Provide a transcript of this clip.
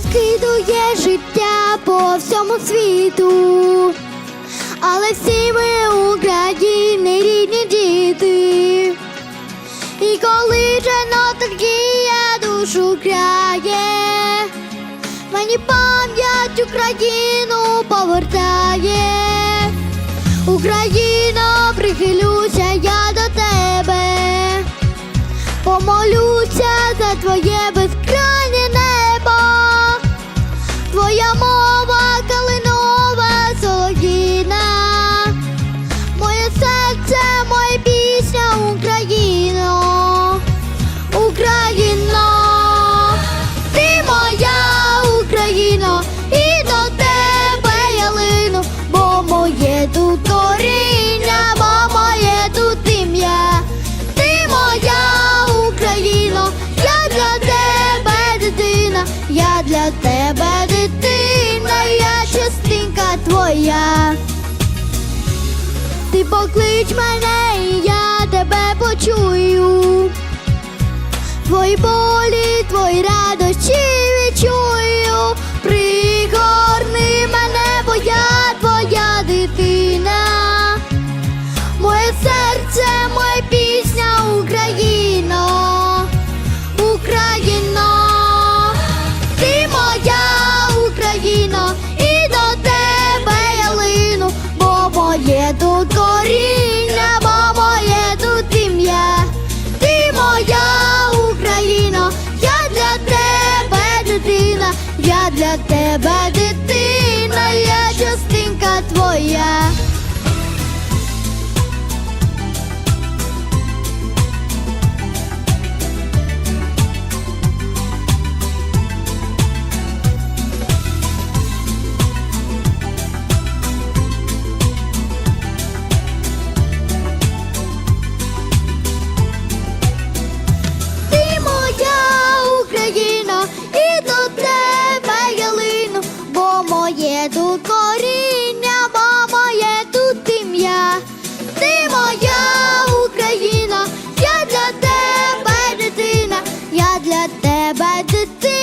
розкидує життя по всьому світу, але всі ми України рідні діти, і коли же ностальгія душу крає, мені пам'ять Україну повертає, Україно, прихилюся я до тебе, помолюся за твоє. для тебе дитина, я частинка твоя. Ти поклич мене, і я тебе почую, твої болі, твої радощі. для тебе. had to think.